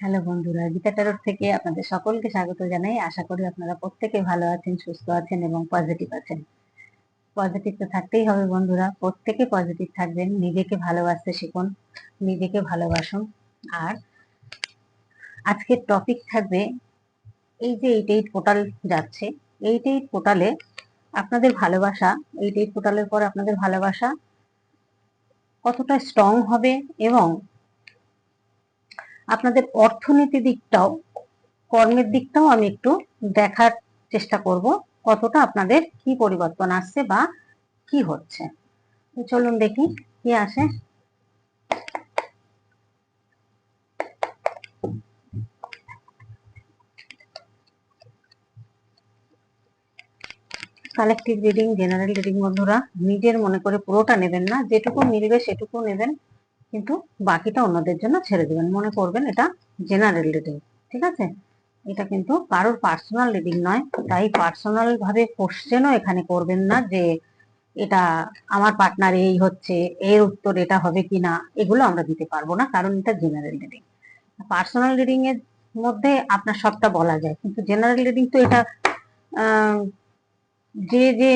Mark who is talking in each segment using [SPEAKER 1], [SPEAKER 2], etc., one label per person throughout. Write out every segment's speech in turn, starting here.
[SPEAKER 1] Hello বন্ধুরা, গীতা টারোর থেকে আপনাদের সকলকে স্বাগত জানাই। আশা করি আপনারা প্রত্যেকে ভালো আছেন, সুস্থ আছেন এবং পজিটিভ আছেন। পজিটিভ তো থাকতেই হবে বন্ধুরা, প্রত্যেকে পজিটিভ থাকবেন, নিজেকে ভালোবাসতে শিখুন, নিজেকে ভালোবাসুন। আর আজকের টপিক থাকবে, এই যে এইট এইট পোর্টাল যাচ্ছে এইট এইট পোর্টালে আপনাদের ভালোবাসা এইট এইট পোর্টালের পর আপনাদের ভালোবাসা কতটা স্ট্রং হবে এবং আপনাদের অর্থনীতি দিকটাও, কর্মের দিকটাও আমি একটু দেখার চেষ্টা করব, কতটা আপনাদের কি পরিবর্তন আসছে বা কি হচ্ছে। চলুন দেখি কি আসে। কালেকটিভ রিডিং জেনারেল রিডিং বন্ধুরা, নিজের মনে করে পুরোটা নেবেন না, যেটুকু মিলবে সেটুকু নেবেন। কিন্তু বাকিটা অন্যদের জন্য ছেড়ে দেবেন। মনে করবেন এটা জেনারেল রিডিং ঠিক আছে? এটা কিন্তু কারোর পার্সোনাল রিডিং নয়। তাই পার্সোনাল ভাবে কোশ্চেনও এখানে করবেন না যে এটা আমার পার্টনার এই হচ্ছে, এর উত্তর এটা হবে কি না এগুলো আমরা দিতে পারব না, কারণ এটা জেনারেল রিডিং পার্সোনাল রিডিং এর মধ্যে আপনার সবটা বলা যায়, কিন্তু জেনারেল রিডিং তো এটা যে যে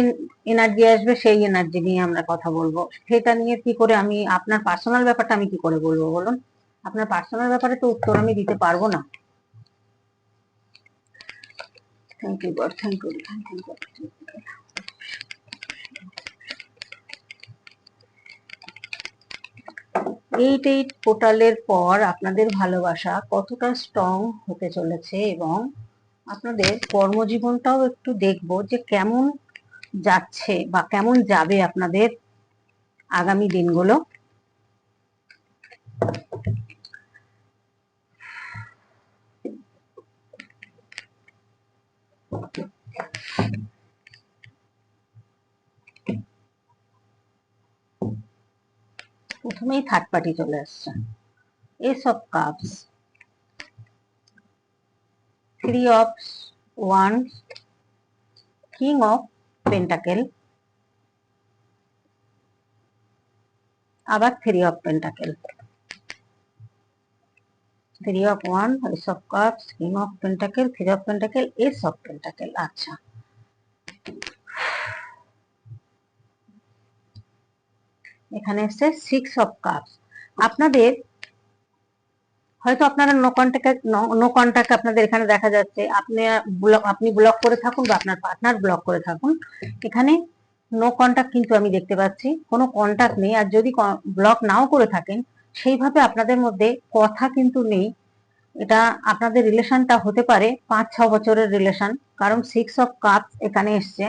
[SPEAKER 1] এনার্জি আসবে, সেই এনার্জি নিয়ে আমরা কথা বলব। সেটা নিয়ে কি করে আমি, আপনার পার্সোনাল ব্যাপারটা আমি কি করে বলব বলুন? আপনার পার্সোনাল ব্যাপারে তো উত্তর আমি দিতে পারব না। Thank you god thank you thank you god eight eight পোর্টালের পর আপনাদের ভালোবাসা কতটা স্ট্রং হতে চলেছে এবং আপনাদের কর্মজীবনটাও একটু দেখব যে কেমন যাচ্ছে বা কেমন যাবে আপনাদের আগামী দিনগুলো। প্রথমেই থার্ড পার্টি চলে আসছে। Ace of cups three of one king of pentacle আবার three of pentacle three of one ace of cups king of pentacle three of pentacle ace of pentacle আচ্ছা। এখানে এসছে সিক্স অফ কাপস আপনাদের হয়তো আপনারা no contact no contact আপনাদের এখানে দেখা যাচ্ছে। আপনি আপনি ব্লক করে থাকুন বা আপনার পার্টনার ব্লক করে থাকুন। এখানে নো কন্ট্যাক্ট কিন্তু আমি দেখতে পাচ্ছি। কোনো কন্ট্যাক্ট নেই। আর যদি ব্লক নাও করে থাকেন, সেইভাবে আপনাদের মধ্যে কথা কিন্তু নেই। এটা আপনাদের রিলেশনটা হতে পারে পাঁচ, ছ বছরের রিলেশন কারণ সিক্স অফ কাপ এখানে এসছে।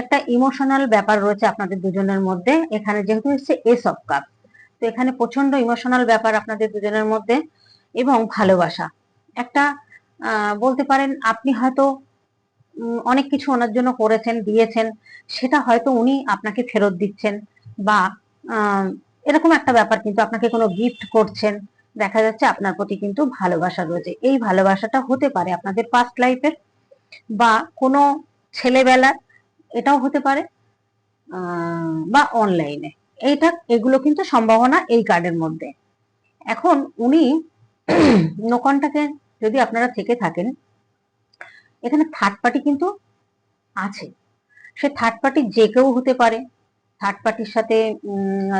[SPEAKER 1] একটা ইমোশনাল ব্যাপার রয়েছে আপনাদের দুজনের মধ্যে। এখানে যেহেতু এসছে এস অফ কাপ তো এখানে প্রচণ্ড ইমোশনাল ব্যাপার আপনাদের দুজনের মধ্যে এবং ভালোবাসা। একটা বলতে পারেন আপনি হয়তো অনেক কিছু ওনার জন্য করেছেন, দিয়েছেন, সেটা হয়তো উনি আপনাকে ফেরত দিচ্ছেন বা এরকম একটা ব্যাপার কিন্তু আপনাকে কোনো গিফট করছেন। দেখা যাচ্ছে আপনার প্রতি কিন্তু ভালোবাসা রয়েছে। এই ভালোবাসাটা হতে পারে আপনাদের পাস্ট লাইফের বা কোনো ছেলেবেলার, এটাও হতে পারে বা অনলাইনে এইটা, এগুলো কিন্তু সম্ভাবনা এই কার্ডের মধ্যে। এখন উনি নোকনটাকে যদি আপনারা থেকে থাকেন, এখানে থার্ড পার্টি কিন্তু আছে। সে থার্ড পার্টি যে কেউ হতে পারে। থার্ড পার্টির সাথে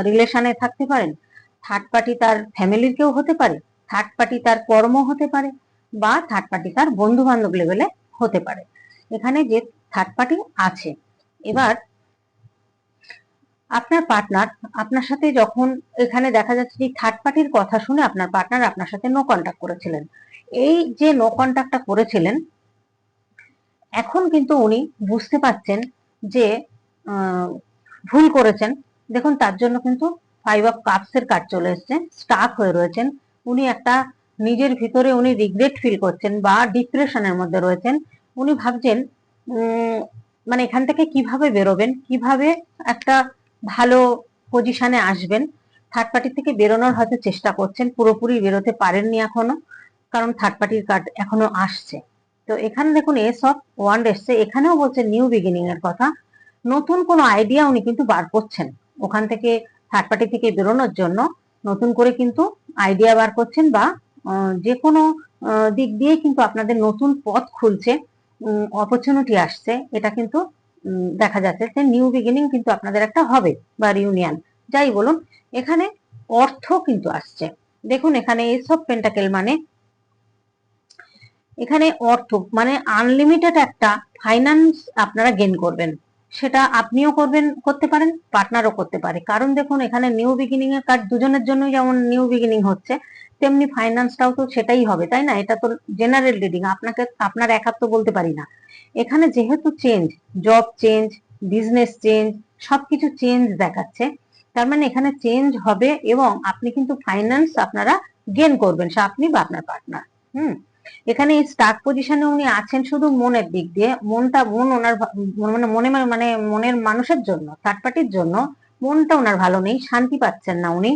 [SPEAKER 1] রিলেশনে থাকতে পারেন। থার্ড পার্টি তার ফ্যামিলির কেউ হতে পারে। থার্ড পার্টি তার কর্ম হতে পারে বা থার্ড পার্টি তার বন্ধু বান্ধব লেভেলে হতে পারে। এখানে যে থার্ড পার্টি আছে, এবার আপনার পার্টনার আপনার সাথে যখন এখানে দেখা যাচ্ছে যে থার্ড পার্টির কথা শুনে আপনার পার্টনার আপনার সাথে নো কন্ট্যাক্ট করেছিলেন। এই যে নো কন্ট্যাক্টটা করেছিলেন, এখন কিন্তু উনি বুঝতে পারছেন যে ভুল করেছেন। দেখুন, তার জন্য কিন্তু ফাইভ অফ কাপস এর কার্ড চলে এসছে স্টাক হয়ে রয়েছেন। উনি একটা নিজের ভিতরে উনি রিগ্রেট ফিল করছেন বা ডিপ্রেশনের মধ্যে রয়েছেন। উনি ভাবছেন মানে এখান থেকে কীভাবে বেরোবেন? কীভাবে একটা ভালো পজিশনে আসবেন। থার্ড পার্টি থেকে বেরোনোর হয়তো চেষ্টা করছেন, পুরোপুরি বেরোতে পারেননি এখনও, কারণ থার্ড পার্টির কার্ড এখনও আসছে। তো এখানে দেখুন এস অফ ওয়ান্ড এসছে এখানেও বলছে নিউ বিগিনিং এর কথা। নতুন কোনো আইডিয়া উনি কিন্তু বার করছেন। ওখান থেকে থার্ড পার্টি থেকে বেরোনোর জন্য নতুন করে কিন্তু আইডিয়া বার করছেন বা যে কোনো দিক দিয়ে কিন্তু আপনাদের নতুন পথ খুলছে অপরচুনিটি আসছে। এটা কিন্তু দেখা যাচ্ছে যে নিউ বিগিনিং কিন্তু আপনাদের একটা হবে বা ইউনিয়ন যাই বলুন, এখানে অর্থ কিন্তু আসছে। দেখুন, এখানে এসব পেন্টাকেল মানে এখানে অর্থ মানে আনলিমিটেড একটা ফাইন্যান্স আপনারা গেন করবেন। সেটা আপনিও করবেন, করতে পারেন পার্টনারও করতে পারে। কারণ দেখুন, এখানে নিউ বিগিনিং এর কার্ড দুজনের জন্য যেমন নিউ বিগিনিং হচ্ছে, তেমনি ফাইন্যান্সটাও তো সেটাই হবে, তাই না? এটা তো জেনারেল রিডিং আপনাকে, আপনার একাত্ম বলতে পারি না। এখানে যেহেতু change job change business change সবকিছু চেঞ্জ দেখাচ্ছে, তার মানে এখানে চেঞ্জ হবে এবং আপনি কিন্তু ফাইন্যান্স আপনারা গেন করবেন আপনি বা আপনার পার্টনার হুম? এখানে স্টার্ট পজিশনে উনি আছেন শুধু মনের দিক দিয়ে, মনটা মন ওনার মানে মনে মানে মনের মানুষের জন্য থার্ড পার্টির জন্য মনটা ওনার ভালো নেই, শান্তি পাচ্ছেন না উনি।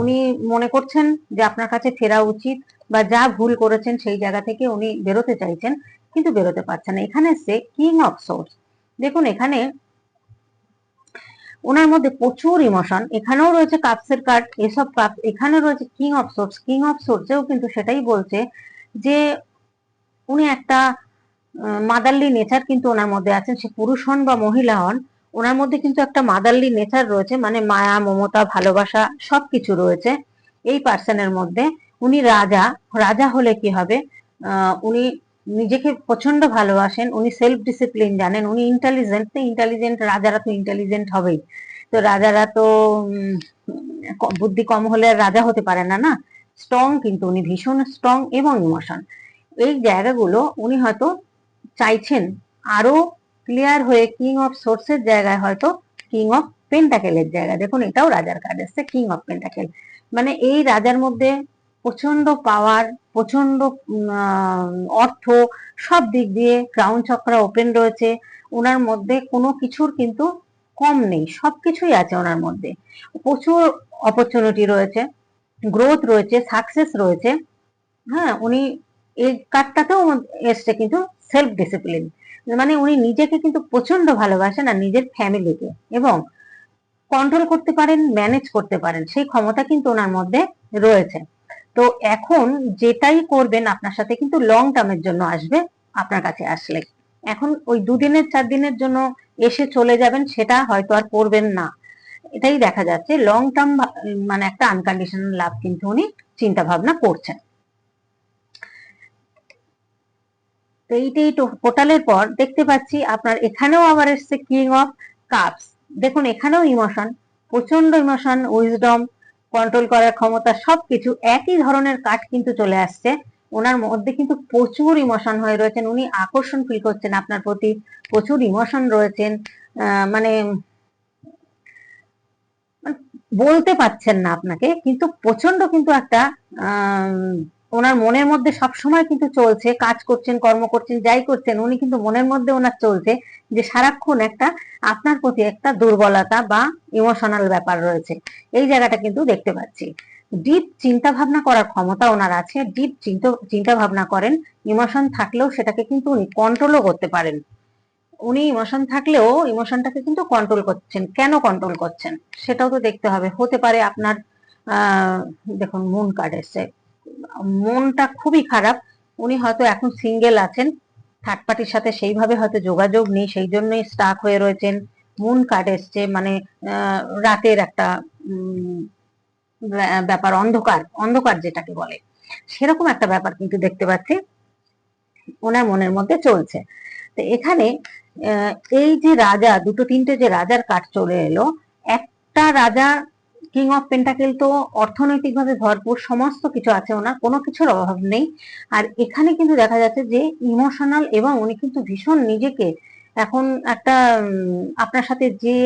[SPEAKER 1] উনি মনে করছেন যে আপনার কাছে ফেরা উচিত বা যা ভুল করেছেন সেই জায়গা থেকে উনি বেরোতে চাইছেন, কিন্তু বেরোতে পারছেন না। এখানে সে কিং অফ সোর্স দেখুন এখানে ওনার মধ্যে প্রচুর ইমোশন এখানেও রয়েছে কাপসের কার্ড, এসব কাপ এখানে রয়েছে king of swords king of সোর্সেও কিন্তু সেটাই বলছে যে উনি একটা মাদারলি নেচার কিন্তু ওনার মধ্যে আছেন, সে পুরুষ হন বা মহিলা হন, ওনার মধ্যে কিন্তু একটা মাদারলি নেচার রয়েছে মানে মায়া, মমতা, ভালোবাসা সবকিছু রয়েছে। এই পার্সনের মধ্যে উনি রাজা রাজা হলে কি হবে? উনি নিজেকে প্রচণ্ড ভালোবাসেন, উনি সেলফ ডিসিপ্লিন জানেন, উনি ইন্টেলিজেন্ট তো ইন্টেলিজেন্ট রাজারা তো ইন্টেলিজেন্ট হবেই। তো রাজারা তো বুদ্ধি কম হলে রাজা হতে পারে না না? স্ট্রং কিন্তু উনি ভীষণ স্ট্রং এবং ইমোশন এই জায়গাগুলো উনি হয়তো চাইছেন আরও ক্লিয়ার হয়ে কিং অফ সোর্সের জায়গায় হয়তো কিং অফ পেন্টাকেলের জায়গা দেখুন, এটাও রাজার কাজ আসছে কিং অফ পেন্টাকেল মানে এই রাজার মধ্যে প্রচণ্ড পাওয়ার প্রচণ্ড অর্থ, সব দিক দিয়ে ক্রাউন চক্র ওপেন রয়েছে। ওনার মধ্যে কোনো কিছুর কিন্তু কম নেই, সবকিছুই আছে ওনার মধ্যে। প্রচুর অপরচুনিটি রয়েছে। গ্রোথ রয়েছে সাকসেস রয়েছে হ্যাঁ উনি এই কার্ডটাতেও এসছে কিন্তু সেলফ ডিসিপ্লিন মানে উনি নিজেকে কিন্তু প্রচণ্ড ভালোবাসেন আর নিজের ফ্যামিলিকে এবং কন্ট্রোল করতে পারেন ম্যানেজ করতে পারেন, সেই ক্ষমতা কিন্তু ওনার মধ্যে রয়েছে। তো এখন যেটাই করবেন, আপনার সাথে কিন্তু লং টার্মের জন্য আসবে, আপনার কাছে আসলে। এখন ওই দুদিনের চার দিনের জন্য এসে চলে যাবেন, সেটা হয়তো আর করবেন না। এটাই দেখা যাচ্ছে লং টার্ম মানে একটা আনকন্ডিশনাল লাভ কিন্তু উনি চিন্তা ভাবনা করছেন। তো এইটাই টোটালের পর দেখতে পাচ্ছি আপনার এখানেও আবার এসছে কিং অফ কাপস দেখুন, এখানেও ইমোশন প্রচণ্ড ইমোশন উইজডম কন্ট্রোল করার ক্ষমতা, সবকিছু একই ধরনের কাঠ কিন্তু চলে আসছে। ওনার মধ্যে কিন্তু প্রচুর ইমোশন হয়ে রয়েছেন। উনি আকর্ষণ ফিল করছেন আপনার প্রতি, প্রচুর ইমোশন রয়েছেন। মানে বলতে পাচ্ছেন না আপনাকে, কিন্তু প্রচণ্ড কিন্তু একটা ওনার মনের মধ্যে সব সময় কিন্তু চলছে, কাজ করছেন, কর্ম করছেন, যাই করছেন, উনি কিন্তু মনের মধ্যে ওনার চলছে যে সারাক্ষণ একটা আপনার প্রতি একটা দুর্বলতা বা ইমোশনাল ব্যাপার রয়েছে। এই জায়গাটা কিন্তু দেখতে পাচ্ছি। ডিপ চিন্তা ভাবনা করার ক্ষমতা ওনার আছে। ডিপ চিন্তা ভাবনা করেন ইমোশন থাকলেও সেটাকে কিন্তু উনি কন্ট্রোলও করতে পারেন। উনি ইমোশন থাকলেও ইমোশনটাকে কিন্তু কন্ট্রোল করছেন। কেন কন্ট্রোল করছেন? সেটাও তো দেখতে হবে। হতে পারে আপনার দেখুন, মুন কার্ড এসছে। মনটা খুবই খারাপ। উনি হয়তো এখন সিঙ্গেল আছেন। থার্ড পার্টির সাথে সেইভাবে হয়তো যোগাযোগ নেই। সেই জন্যই স্টাক হয়ে রয়েছেন। মুন কার্ড এসছে। মানে রাতের একটা ব্যাপার, অন্ধকার অন্ধকার যেটাকে বলে। সেরকম একটা ব্যাপার কিন্তু দেখতে পাচ্ছি। ওনার মনের মধ্যে চলছে। তো এখানে এই যে রাজা, দুটো তিনটে যে রাজার কাঠ চলে এলো, একটা রাজা কিং অফ পেন্টাকেল তো অর্থনৈতিকভাবে ভরপুর, সমস্ত কিছু আছে ওনার, কোনো কিছুর অভাব নেই। আর এখানে কিন্তু দেখা যাচ্ছে যে ইমোশনাল এবং উনি কিন্তু ভীষণ নিজেকে এখন একটা আপনার সাথে যে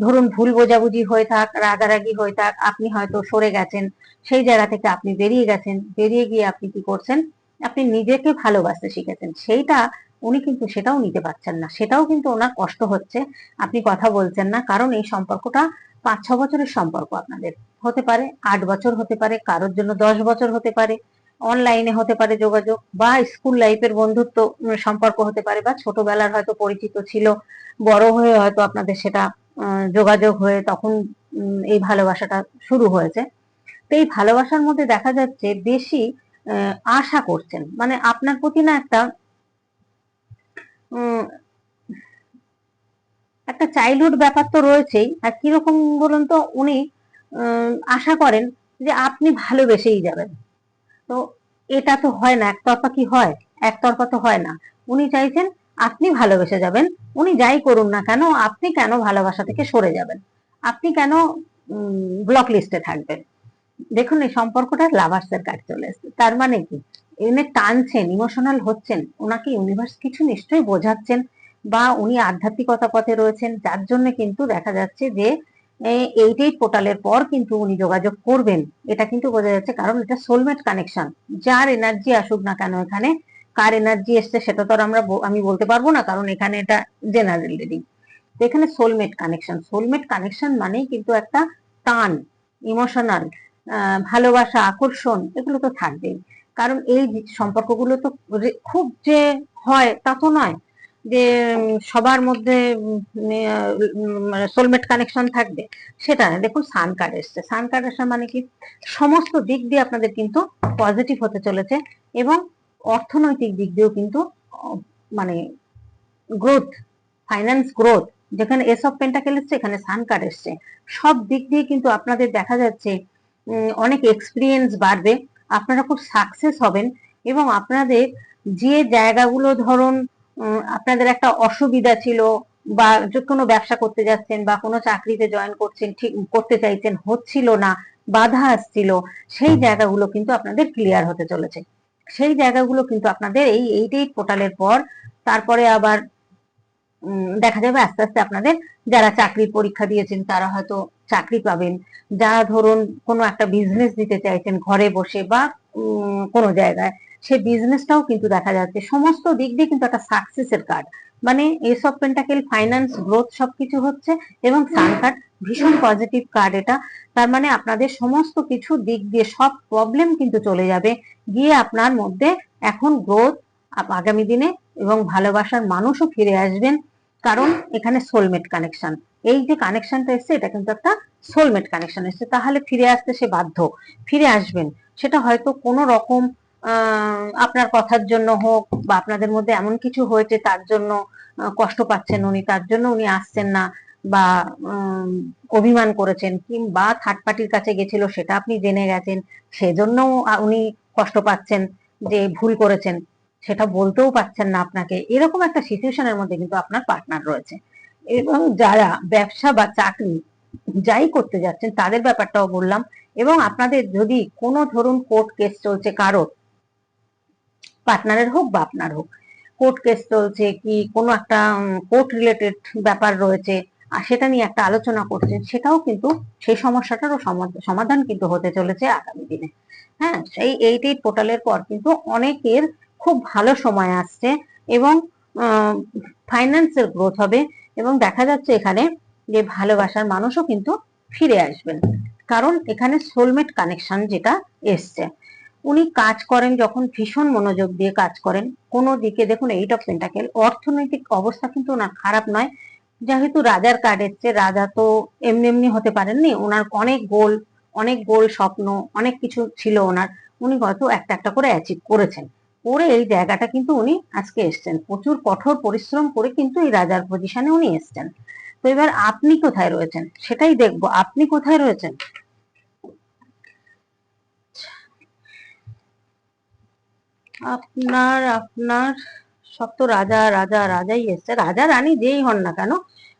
[SPEAKER 1] ধরুন ভুল বোঝাবুঝি হয়ে থাক, রাগারাগি হয়ে থাক, আপনি হয়তো সরে গেছেন, সেই জায়গা থেকে আপনি বেরিয়ে গেছেন, বেরিয়ে গিয়ে আপনি কি করছেন? আপনি নিজেকে ভালোবাসতে শিখেছেন। সেইটা উনি কিন্তু সেটাও নিতে পারছেন না। সেটাও কিন্তু ওনার কষ্ট হচ্ছে। আপনি কথা বলছেন না, কারণ এই সম্পর্কটা পাঁচ ছ বছরের সম্পর্ক আপনাদের। হতে পারে আট বছর হতে পারে, কারোর জন্য দশ বছর হতে পারে অনলাইনে হতে পারে যোগাযোগ, বা স্কুল লাইফের বন্ধুত্ব সম্পর্ক হতে পারে, বা ছোটবেলার হয়তো পরিচিত ছিল, বড় হয়ে হয়তো আপনাদের সেটা যোগাযোগ হয়ে তখন এই ভালোবাসাটা শুরু হয়েছে। তো এই ভালোবাসার মধ্যে দেখা যাচ্ছে বেশি আশা করছেন। মানে আপনার প্রতি না একটা একটা চাইল্ডহুড ব্যাপার তো রয়েছেই। আর কীরকম বলুন তো, উনি আশা করেন যে আপনি ভালোবেসেই যাবেন। তো এটা তো হয় না, একতরফা কি হয়? একতরফা তো হয় না। উনি চাইছেন আপনি ভালোবেসে যাবেন। উনি যাই করুন না কেন, আপনি কেন ভালোবাসা থেকে সরে যাবেন? আপনি কেন ব্লক লিস্টে থাকবেন? দেখুন, এই সম্পর্কটা লাভার্সের কাজ চলে এসেছে। তার মানে কি? এনে টানছেন ইমোশনাল হচ্ছেন, ওনাকে ইউনিভার্স কিছু নিশ্চয়ই বোঝাচ্ছেন বা উনি আধ্যাত্মিকতা পথে রয়েছেন, যার জন্য কিন্তু দেখা যাচ্ছে যে এইট এইট পোর্টালের পর কিন্তু উনি যোগাযোগ করবেন। এটা কিন্তু বোঝা যাচ্ছে কারণ এটা সোলমেট কানেকশন যার এনার্জি আসুক না কেন এখানে, কার এনার্জি এসছে সেটা তো আমরা আমি বলতে পারব না কারণ এখানে এটা জেনারেল রিডিং এখানে সোলমেট কানেকশন সোলমেট কানেকশন মানেই কিন্তু একটা টান ইমোশনাল ভালোবাসা, আকর্ষণ, এগুলো তো থাকবেই। কারণ এই সম্পর্কগুলো তো খুব যে হয় তা তো নয় যে সবার মধ্যে সোলমেট কানেকশন থাকবে। সেটা না। দেখুন সান কার্ড এসছে। সান কার্ড আসা মানে কি? সমস্ত দিক দিয়ে আপনাদের কিন্তু পজিটিভ হতে চলেছে এবং অর্থনৈতিক দিক দিয়েও কিন্তু মানে গ্রোথ ফাইন্যান্স গ্রোথ যেখানে এস অফ পেন্টাকেল এসছে, এখানে সান কার্ড এসছে। সব দিক দিয়ে কিন্তু আপনাদের দেখা যাচ্ছে অনেক এক্সপিরিয়েন্স বাড়বে। আপনারা খুব সাকসেস হবেন এবং আপনাদের যে জায়গাগুলো ধরুন আপনাদের একটা অসুবিধা ছিল বা যে কোনো ব্যবসা করতে যাচ্ছেন বা কোনো চাকরিতে জয়েন করছেন ঠিক করতে চাইছেন হচ্ছিল না বাধা আসছিল সেই জায়গাগুলো কিন্তু আপনাদের ক্লিয়ার হতে চলেছে। সেই জায়গাগুলো কিন্তু আপনাদের এই এইট এইট পোর্টালের পর তারপরে আবার উম, দেখা যাবে আস্তে আস্তে আপনাদের যারা চাকরির পরীক্ষা দিয়েছেন তারা হয়তো চাকরি পাবেন। যারা ধরুন কোনো একটা বিজনেস দিতে চাইছেন ঘরে বসে বা কোনো জায়গায় সেই বিজনেসটাও কিন্তু দেখা যাচ্ছে। সমস্ত দিক দিয়ে কিন্তু একটা সাকসেসের কার্ড মানে এসব পেন্টাকেল ফাইন্যান্স গ্রোথ সবকিছু হচ্ছে এবং সান কার্ড ভীষণ পজিটিভ কার্ড এটা। তার মানে আপনাদের সমস্ত কিছু দিক দিয়ে সব প্রবলেম কিন্তু চলে যাবে। গিয়ে আপনার মধ্যে এখন গ্রোথ আগামী দিনে এবং ভালোবাসার মানুষও ফিরে আসবেন। কারণ এখানে সোলমেট কানেকশন এই যে কানেকশনটা এসছে, এটা কিন্তু একটা সোলমেট কানেকশন এসছে। তাহলে ফিরে আসতে সে বাধ্য। ফিরে আসবেন। সেটা হয়তো কোনো রকম আপনার কথার জন্য হোক বা আপনাদের মধ্যে এমন কিছু হয়েছে তার জন্য কষ্ট পাচ্ছেন উনি, তার জন্য উনি আসছেন না বা অভিমান করেছেন কিংবা থার্ড পার্টির কাছে গেছিল, সেটা আপনি জেনে গেছেন, সেজন্য উনি কষ্ট পাচ্ছেন যে ভুল করেছেন, সেটা বলতেও পারছেন না আপনাকে। এরকম একটা সিচুয়েশনের মধ্যে কিন্তু আপনার পার্টনার রয়েছে। এবং যারা ব্যবসা বা চাকরি যাই করতে যাচ্ছেন, তাদের ব্যাপারটাও বললাম। এবং আপনাদের যদি কোনো ধরুন কোর্ট কেস চলছে কারোর পার্টনারের হোক বা আপনার হোক কোর্ট কেস চলছে কি কোনো একটা কোর্ট রিলেটেড ব্যাপার রয়েছে, আর সেটা নিয়ে একটা আলোচনা করছেন, সেটাও কিন্তু সেই সমস্যাটারও সমাধ- সমাধান কিন্তু হতে চলেছে আগামী দিনে। হ্যাঁ সেই এইট এইট পোর্টালের পর কিন্তু অনেকের খুব ভালো সময় আসছে এবং ফাইন্যান্সের গ্রোথ হবে। এবং দেখা যাচ্ছে এখানে যে ভালোবাসার মানুষও কিন্তু ফিরে আসবেন। কারণ এখানে সোলমেট কানেকশন যেটা এসছে। উনি কাজ করেন যখন ভীষণ মনোযোগ দিয়ে কাজ করেন। কোনো দিকে দেখুন এইট অফ পেন্টাকেল অর্থনৈতিক অবস্থা কিন্তু ওনার খারাপ নয়। যেহেতু রাজার কার্ড এসছে, রাজা তো এমনি এমনি হতে পারেননি। ওনার অনেক গোল অনেক গোল স্বপ্ন, অনেক কিছু ছিল ওনার। উনি হয়তো একটা একটা করে অ্যাচিভ করেছেন। করে এই জায়গাটা কিন্তু উনি আজকে এসছেন। প্রচুর কঠোর পরিশ্রম করে কিন্তু এই রাজার পজিশনে উনি এসছেন। তো এবার আপনি কোথায় রয়েছেন? সেটাই দেখব। আপনি কোথায় রয়েছেন? আপনার আপনার, সব তো রাজা রাজা, রাজাই এসছে। রাজা, রানী যেই হন না কেন,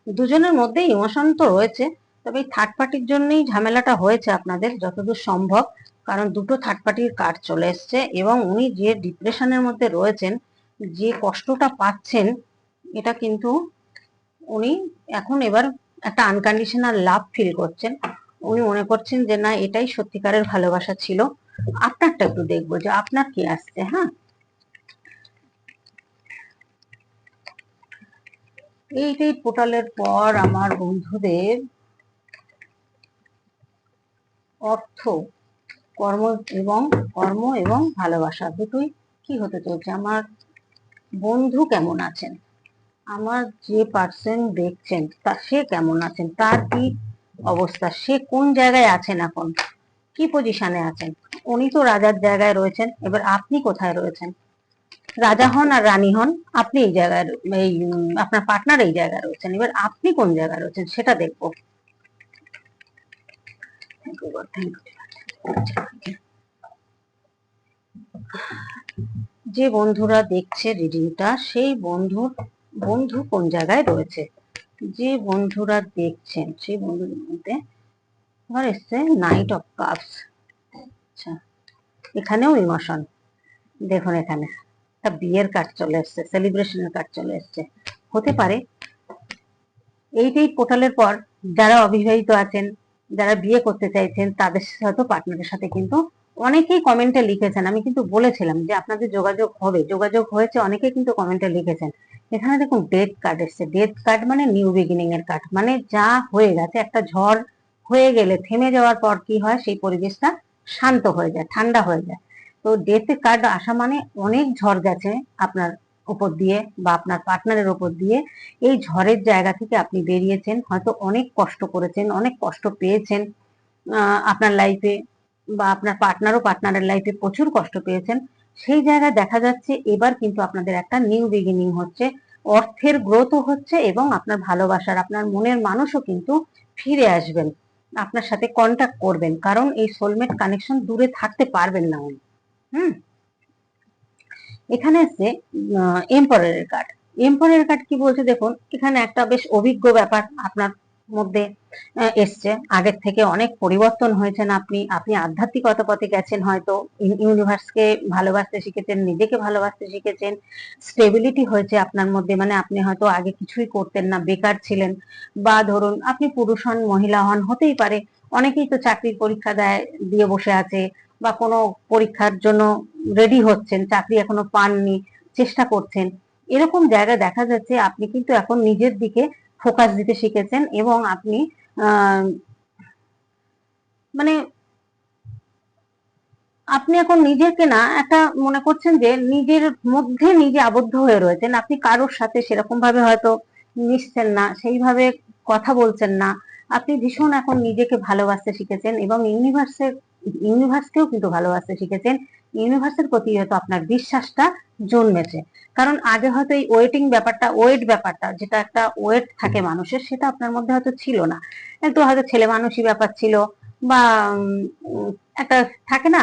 [SPEAKER 1] দুজনের মধ্যে ইমোশন তো রয়েছে। তবে এই থার্ড পার্টির জন্যই ঝামেলাটা হয়েছে আপনাদের, যতদূর সম্ভব। কারণ দুটো থার্ড পার্টির কার্ড চলে এসছে এবং উনি যে ডিপ্রেশনের মধ্যে রয়েছেন, যে কষ্টটা পাচ্ছেন, এটা কিন্তু উনি এখন এবার একটা আনকন্ডিশনাল লাভ ফিল করছেন। উনি মনে করছেন যে, না, এটাই সত্যিকারের ভালোবাসা ছিল। আপনারটা একটু দেখব যে আপনার কি আসছে হ্যাঁ? এইটাই এইট পোর্টালের পর আমার বন্ধুদের অর্থ কর্ম এবং কর্ম এবং ভালোবাসা। দুটোই কি হতে চলছে? আমার বন্ধু কেমন আছেন? আমার যে পার্সন দেখছেন, তা সে কেমন আছেন? তার কি অবস্থা? সে কোন জায়গায় আছেন এখন? কি পজিশনে আছেন? উনি তো রাজার জায়গায় রয়েছেন। এবার আপনি কোথায় রয়েছেন? রাজা হন আর রানী হন, আপনি এই জায়গায় এই আপনার পার্টনার এই জায়গায় রয়েছেন। এবার আপনি কোন জায়গায় রয়েছেন সেটা দেখব। Thank you. যে বন্ধুরা দেখছে রিডিংটা সেই বন্ধুর বন্ধু কোন জায়গায় রয়েছে? যে বন্ধুরা দেখছেন, সেই বন্ধুদের মধ্যে এবার এসছে নাইট অফ কাপস আচ্ছা এখানেও ইমোশন দেখুন এখানে, একটা বিয়ের কার্ড চলে এসছে সেলিব্রেশনের কার্ড চলে এসছে। হতে পারে এইট এইট পোর্টালের পর যারা অবিবাহিত আছেন যারা বিয়ে করতে চাইছেন, তাদের সাথে পার্টনারের সাথে কিন্তু অনেকেই কমেন্টে লিখেছেন। আমি কিন্তু বলেছিলাম যে আপনাদের যোগাযোগ হবে। যোগাযোগ হয়েছে অনেকেই কিন্তু কমেন্টে লিখেছেন। এখানে দেখুন ডেথ কার্ড এসছে। ডেথ কার্ড মানে নিউ বিগিনিং এর কার্ড মানে যা হয়ে গেছে, একটা ঝড় হয়ে গেলে, থেমে যাওয়ার পর কি হয়? সেই পরিবেশটা শান্ত হয়ে যায়, ঠান্ডা হয়ে যায়। তো ডেথ কার্ড আসা মানে অনেক ঝড় গেছে আপনার উপর দিয়ে বা আপনার পার্টনারের উপর দিয়ে এই ঝড়ের জায়গা থেকে আপনি বেরিয়েছেন, হয়তো অনেক কষ্ট করেছেন, অনেক কষ্ট পেয়েছেন আপনার লাইফে বা আপনার পার্টনারও পার্টনারের লাইফে প্রচুর কষ্ট পেয়েছেন। সেই জায়গায় দেখা যাচ্ছে, এবার কিন্তু আপনাদের একটা নিউ বিগিনিং হচ্ছে। অর্থের গ্রোথও হচ্ছে এবং আপনার ভালোবাসার, আপনার মনের মানুষও কিন্তু ফিরে আসবেন। আপনার সাথে কন্ট্যাক্ট করবেন, কারণ এই সোলমেট কানেকশন দূরে থাকতে পারবেন না উনি। হুম? এখানে এসছে এম্পায়ারের কার্ড এম্পায়ারের কার্ড কি বলছে দেখুন, এখানে একটা বেশ অভিজ্ঞ ব্যাপার আপনার মধ্যে এসছে। আগের থেকে অনেক পরিবর্তন হয়েছেন আপনি। আপনি আধ্যাত্মিকতা পথে গেছেন হয়তো ইউনিভার্সকে ভালোবাসতে শিখেছেন, নিজেকে ভালোবাসতে শিখেছেন। স্টেবিলিটি হয়েছে আপনার মধ্যে মানে আপনি হয়তো আগে কিছুই করতেন না, বেকার ছিলেন। বা ধরুন, আপনি পুরুষ হন, মহিলা হন, হতেই পারে। অনেকেই তো চাকরির পরীক্ষা দেয়, দিয়ে বসে আছে। বা কোনো পরীক্ষার জন্য রেডি হচ্ছেন, চাকরি এখনও পাননি, চেষ্টা করছেন, এরকম জায়গায় দেখা যাচ্ছে আপনি কিন্তু এখন নিজের দিকে ফোকাস দিতে শিখেছেন এবং আপনি মানে আপনি এখন নিজেকে না একটা মনে করছেন যে নিজের মধ্যে নিজে আবদ্ধ হয়ে রয়েছেন, আপনি কারোর সাথে সেরকম ভাবে হয়তো মিশছেন না, সেইভাবে কথা বলছেন না, আপনি ভীষণ এখন নিজেকে ভালোবাসতে শিখেছেন এবং ইউনিভার্সের ইউনিভার্সকেও কিন্তু ভালোবাসতে শিখেছেন। ইউনিভার্সের প্রতি হয়তো আপনার বিশ্বাসটা জন্মেছে। কারণ আগে হয়তো এই ওয়েটিং ব্যাপারটা ওয়েট ব্যাপারটা, যেটা একটা ওয়েট থাকে মানুষের, সেটা আপনার মধ্যে হয়তো ছিল না। একটু হয়তো ছেলে মানুষই ব্যাপার ছিল বা একটা থাকে না,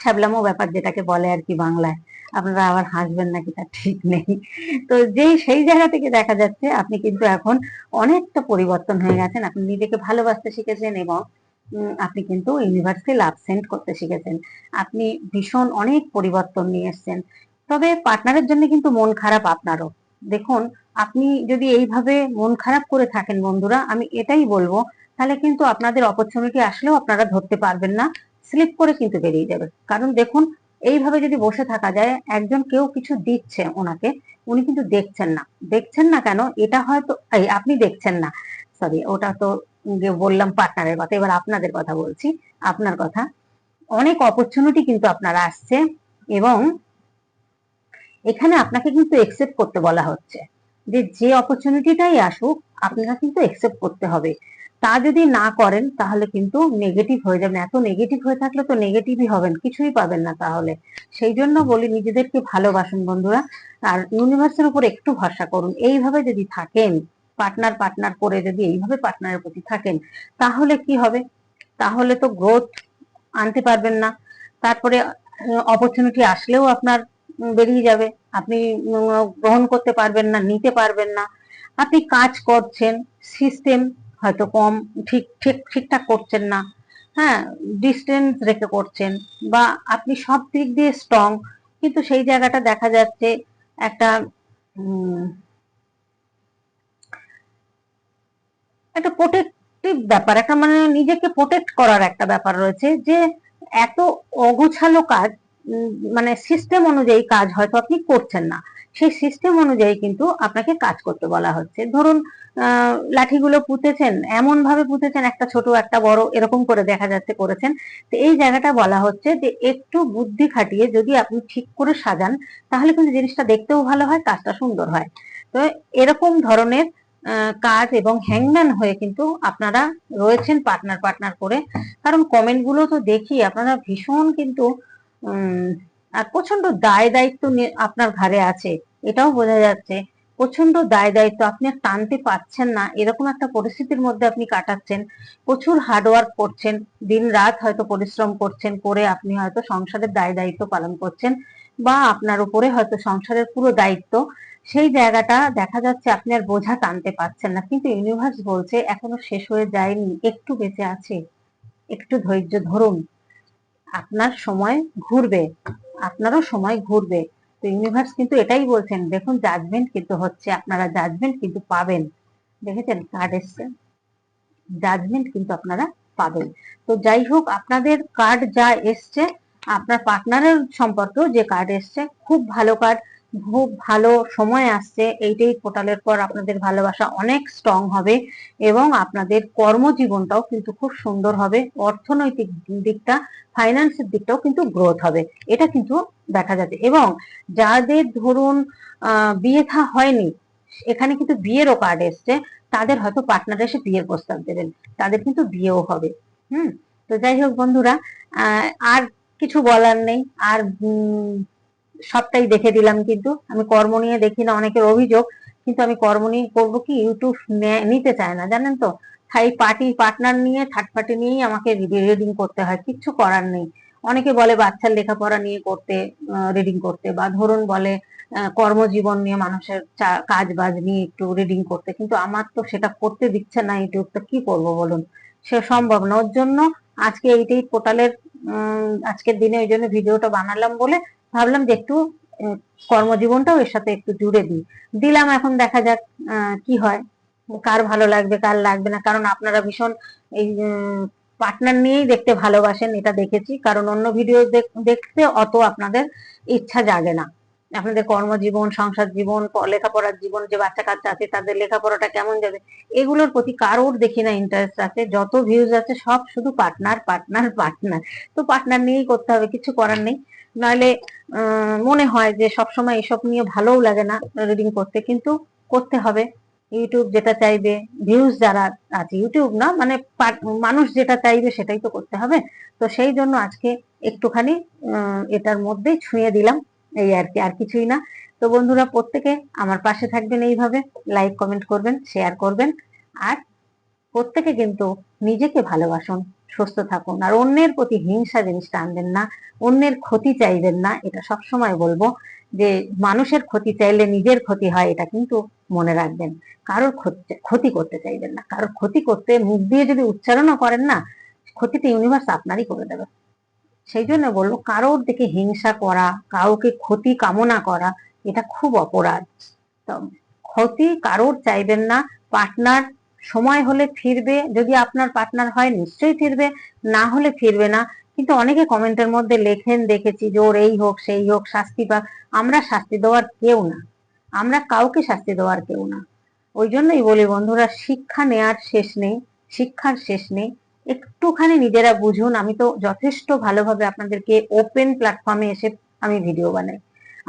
[SPEAKER 1] ছ্যাবলামো ব্যাপার যেটাকে বলে আর কি বাংলায়। আপনারা আবার হাসবেন নাকি তার ঠিক নেই। তো যেই, সেই জায়গা থেকে দেখা যাচ্ছে আপনি কিন্তু এখন অনেকটা পরিবর্তন হয়ে গেছেন। আপনি নিজেকে ভালোবাসতে শিখেছেন এবং আপনি কিন্তু ইউনিভার্সে লাভ সেন্ড করতে শিখেছেন। আপনি ভীষণ অনেক পরিবর্তন নিয়ে এসেছেন। তবে পার্টনারের জন্য কিন্তু মন খারাপ আপনারও। দেখুন, আপনি যদি এইভাবে মন খারাপ করে থাকেন বন্ধুরা, আমি এটাই বলব, তাহলে কিন্তু আপনাদের অপরচুনিটি আসলেও আপনারা ধরতে পারবেন না স্লিপ করে কিন্তু বেরিয়ে যাবে। কারণ দেখুন, এইভাবে যদি বসে থাকা যায়, একজন কেউ কিছু দিচ্ছে ওনাকে, উনি কিন্তু দেখছেন না। দেখছেন না কেন? এটা হয়তো আপনি দেখছেন না। সরি ওটা তো যে বললাম পার্টনারের কথা, এবার আপনাদের কথা বলছি, আপনার কথা। অনেক অপরচুনিটি কিন্তু আপনারা আসছে এবং এখানে আপনাকে কিন্তু একসেপ্ট করতে বলা হচ্ছে যে যে অপরচুনিটিটাই আসুক আপনারা কিন্তু একসেপ্ট করতে হবে। তা যদি না করেন, তাহলে কিন্তু নেগেটিভ হয়ে যাবেন। এত নেগেটিভ হয়ে থাকলে তো নেগেটিভই হবেন, কিছুই পাবেন না তাহলে। সেই জন্য বলি, নিজেদেরকে ভালোবাসুন বন্ধুরা। আর ইউনিভার্সের উপর একটু ভরসা করুন। এইভাবে যদি থাকেন পার্টনার পার্টনার করে যদি এইভাবে পার্টনারের প্রতি থাকেন, তাহলে কি হবে? তাহলে তো গ্রোথ আনতে পারবেন না। তারপরে অপরচুনিটি আসলেও আপনার বেরিয়ে যাবে। আপনি গ্রহণ করতে পারবেন না, নিতে পারবেন না। আপনি কাজ করছেন সিস্টেম হয়তো কম, ঠিক ঠিক, ঠিকঠাক করছেন না। হ্যাঁ ডিস্টেন্স রেখে করছেন বা আপনি সব দিক দিয়ে স্ট্রং কিন্তু সেই জায়গাটা দেখা যাচ্ছে একটা একটা প্রোটেক্টিভ ব্যাপার, একটা মানে নিজেকে প্রোটেক্ট করার একটা ব্যাপার রয়েছে যে এত অগোছালো কাজ মানে সিস্টেম অনুযায়ী কাজ হয়তো আপনি করছেন না। সেই সিস্টেম অনুযায়ী কিন্তু আপনাকে কাজ করতে বলা হচ্ছে। ধরুন লাঠিগুলো পুঁতেছেন এমন ভাবে পুঁতেছেন, একটা ছোট, একটা বড়, এরকম করে দেখা যাচ্ছে করেছেন। তো এই জায়গাটা বলা হচ্ছে যে একটু বুদ্ধি খাটিয়ে যদি আপনি ঠিক করে সাজান, তাহলে কিন্তু জিনিসটা দেখতেও ভালো হয়, কাজটা সুন্দর হয়। তো এরকম ধরনের কাজ এবং হ্যাংম্যান হয়ে কিন্তু আপনারা রয়েছেন পার্টনার পার্টনার করে। কারণ কমেন্টগুলো তো দেখি, আপনারা ভীষণ কিন্তু প্রচণ্ড দায় দায়িত্ব আপনার ঘাড়ে আছে। এটাও বোঝা যাচ্ছে প্রচণ্ড দায় দায়িত্ব, আপনি আর টানতে পারছেন না। এরকম একটা পরিস্থিতির মধ্যে আপনি কাটাচ্ছেন, প্রচুর হার্ডওয়ার্ক করছেন দিন রাত হয়তো পরিশ্রম করছেন, করে আপনি হয়তো সংসারের দায় দায়িত্ব পালন করছেন। বা আপনার উপরে হয়তো সংসারের পুরো দায়িত্ব, সেই জায়গাটা দেখা যাচ্ছে আপনি আর বোঝা টানতে পারছেন না। কিন্তু ইউনিভার্স বলছে, এখনও শেষ হয়ে যায়নি, একটু বেঁচে আছে, একটু ধৈর্য ধরুন। আপনার সময় ঘুরবে, আপনারও সময় ঘুরবে। তো ইউনিভার্স কিন্তু এটাই বলছেন, দেখুন জাজমেন্ট কিন্তু হচ্ছে, আপনারা জাজমেন্ট কিন্তু পাবেন। দেখেছেন কার্ড এসছে। জাজমেন্ট কিন্তু আপনারা পাবেন। তো যাই হোক, আপনাদের কার্ড যা এসছে আপনার পার্টনারের সম্পর্কেও যে কার্ড এসছে, খুব ভালো কার্ড খুব ভালো সময় আসছে। এইটাই পোর্টালের পর আপনাদের ভালোবাসা অনেক স্ট্রং হবে এবং আপনাদের কর্মজীবনটাও কিন্তু খুব সুন্দর হবে। অর্থনৈতিক দিকটা ফাইন্যান্সের দিকটাও কিন্তু গ্রোথ হবে। এটা কিন্তু দেখা যাচ্ছে এবং যাদের ধরুন বিয়ে থা হয়নি, এখানে কিন্তু বিয়েরও কার্ড এসছে, তাদের হয়তো পার্টনার এসে বিয়ের প্রস্তাব দেবেন। তাদের কিন্তু বিয়েও হবে। হুম? তো যাই হোক বন্ধুরা আর কিছু বলার নেই। আর সবটাই দেখে দিলাম কিন্তু। আমি কর্ম নিয়ে দেখি না অনেকের অভিযোগ, কিন্তু আমি কর্ম নিয়ে করব কি? ইউটিউব নিতে চায় না, জানেন তো? তাই পার্টি পার্টনার নিয়ে থার্ড পার্টি নিয়েই আমাকে রিডিং করতে হয়, কিচ্ছু করার নেই। অনেকে বলে বাচ্চার লেখাপড়া নিয়ে করতে রিডিং করতে, বা ধরুন বলে কর্মজীবন নিয়ে মানুষের কাজ বাজ নিয়ে একটু রিডিং করতে। কিন্তু আমার তো সেটা করতে দিচ্ছে না ইউটিউব তো কি করব বলুন? সে সম্ভব না। ওর জন্য আজকে এইটাই পোর্টালের আজকের দিনে ওই জন্য ভিডিওটা বানালাম বলে ভাবলাম যে একটু কর্মজীবনটাও এর সাথে একটু জুড়ে দিই। দিলাম, এখন দেখা যাক কি হয়, কার ভালো লাগবে, কার লাগবে না। কারণ আপনারা ভীষণ এই পার্টনার নিয়েই দেখতে ভালোবাসেন, এটা দেখেছি। কারণ অন্য ভিডিও দেখতে অত আপনাদের ইচ্ছা জাগে না। আপনাদের কর্মজীবন, সংসার জীবন লেখাপড়ার জীবন, যে বাচ্চা কাচ্চা আছে, তাদের লেখাপড়াটা কেমন যাবে? এগুলোর প্রতি কারোর দেখি না ইন্টারেস্ট আছে। যত ভিউজ আছে, সব শুধু পার্টনার পার্টনার পার্টনার তো পার্টনার নিয়েই করতে হবে, কিছু করার নেই। নাহলে মনে হয় যে সবসময় এসব নিয়ে ভালোও লাগে না রিডিং করতে। কিন্তু করতে হবে। ইউটিউব যেটা চাইবে ভিউজ যারা আছে ইউটিউব না মানে মানুষ যেটা চাইবে সেটাই তো করতে হবে। তো সেই জন্য আজকে একটুখানি এটার মধ্যেই ছুঁয়ে দিলাম। এই আর কি, আর কিছুই না। তো বন্ধুরা, প্রত্যেকে আমার পাশে থাকবেন এইভাবে। লাইক কমেন্ট করবেন শেয়ার করবেন। আর প্রত্যেকে কিন্তু নিজেকে ভালোবাসুন, সুস্থ থাকুন। আর অন্যের প্রতি হিংসা জিনিসটা আনবেন না, অন্যের ক্ষতি চাইবেন না। এটা সব সময় বলব যে, মানুষের ক্ষতি চাইলে নিজের ক্ষতি হয়, এটা কিন্তু মনে রাখবেন। কারোর ক্ষতি করতে চাইবেন না। কারোর ক্ষতি করতে মুখ দিয়ে যদি উচ্চারণও করেন না ক্ষতিটা ইউনিভার্স আপনারই করে দেবে। সেই জন্য বলব কারোর দিকে হিংসা করা, কাউকে ক্ষতি কামনা করা, এটা খুব অপরাধ। ক্ষতি কারোর চাইবেন না, পার্টনার সময় হলে ফিরবে, যদি আপনার পার্টনার হয় নিশ্চয়ই ফিরবে, না হলে ফিরবে না। কিন্তু অনেকে কমেন্টের মধ্যে লেখেন, দেখেছি যে ওর এই হোক, সেই হোক, শাস্তি পাক। আমরা শাস্তি দেওয়ার কেউ না। আমরা কাউকে শাস্তি দেওয়ার কেউ না। ওই জন্যই বলি বন্ধুরা, শিক্ষা নেয়ার শেষ নেই, শিক্ষার শেষ নেই। একটুখানি নিজেরা বুঝুন, আমি তো যথেষ্ট ভালোভাবে আপনাদেরকে ওপেন প্ল্যাটফর্মে এসে আমি ভিডিও বানাই।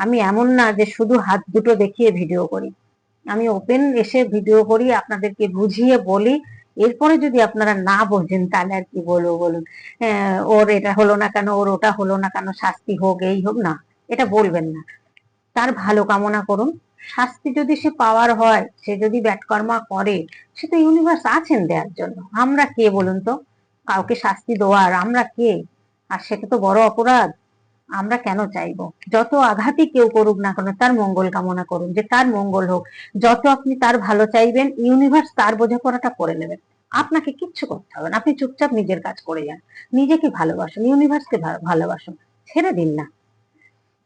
[SPEAKER 1] আমি এমন না যে শুধু হাত দুটো দেখিয়ে ভিডিও করি। আমি ওপেন এসে ভিডিও করি, আপনাদেরকে বুঝিয়ে বলি। এরপরে যদি আপনারা না বোঝেন, তাহলে আর কি বলব বলুন? ওর এটা হলো না কেন, ওর ওটা হলো না কেন, শাস্তি হোক, এই হোক, না। এটা বলবেন না। তার ভালো কামনা করুন। শাস্তি যদি সে পাওয়ার হয়, সে যদি ব্যাটকর্মা করে, সে তো ইউনিভার্স আছেন দেওয়ার জন্য। আমরা কে বলুন তো? কাউকে শাস্তি দেওয়ার আমরা কে? আর সেটা তো বড় অপরাধ। আমরা কেন চাইব? যত আঘাতই কেউ করুক না কেন, তার মঙ্গল কামনা করুন, যে তার মঙ্গল হোক। যত আপনি তার ভালো চাইবেন ইউনিভার্স তার বোঝাপড়াটা করে নেবেন। আপনাকে কিচ্ছু করতে হবে না। আপনি চুপচাপ নিজের কাজ করে যান। নিজেকে ভালোবাসুন ইউনিভার্সকে ভালোবাসুন। ছেড়ে দিন না।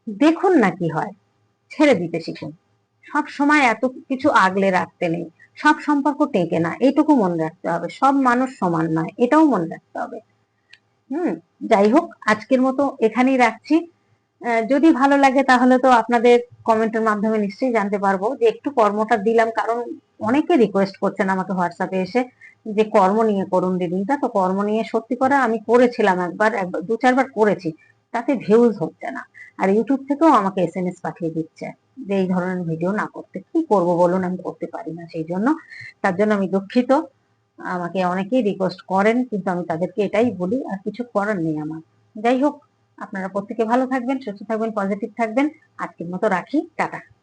[SPEAKER 1] দেখুন না কি হয়। ছেড়ে দিতে শিখুন। সব সময় এত কিছু আগলে রাখতে নেই। সব সম্পর্ক টেকে না। এইটুকু মনে রাখতে হবে। সব মানুষ সমান নয়, এটাও মনে রাখতে হবে। হুম, যাই হোক, আজকের মতো এখানেই রাখছি। যদি ভালো লাগে তাহলে তো আপনাদের কমেন্টের মাধ্যমে নিশ্চয়ই জানতে পারব যে একটু কর্মটা দিলাম, কারণ অনেকে রিকোয়েস্ট করছেন আমাকে হোয়াটসঅ্যাপে এসে যে কর্ম নিয়ে করুন রিডিংটা তো কর্ম নিয়ে সত্যি করে আমি করেছিলাম একবার একবার, দু চারবার করেছি। তাতে ভিউজ হচ্ছে না। আর ইউটিউব থেকেও আমাকে এস এম এস পাঠিয়ে দিচ্ছে। যে এই ধরনের ভিডিও না করতে, কি করব বলুন, আমি করতে পারি না সেই জন্য। তার জন্য আমি দুঃখিত। আমাকে অনেকেই রিকোয়েস্ট করেন, কিন্তু আমি তাদেরকে এটাই বলি, আর কিছু করার নেই আমার। যাই হোক, আপনারা প্রত্যেকে ভালো থাকবেন, সুস্থ থাকবেন পজিটিভ থাকবেন। আজকের মতো রাখি। টাটা।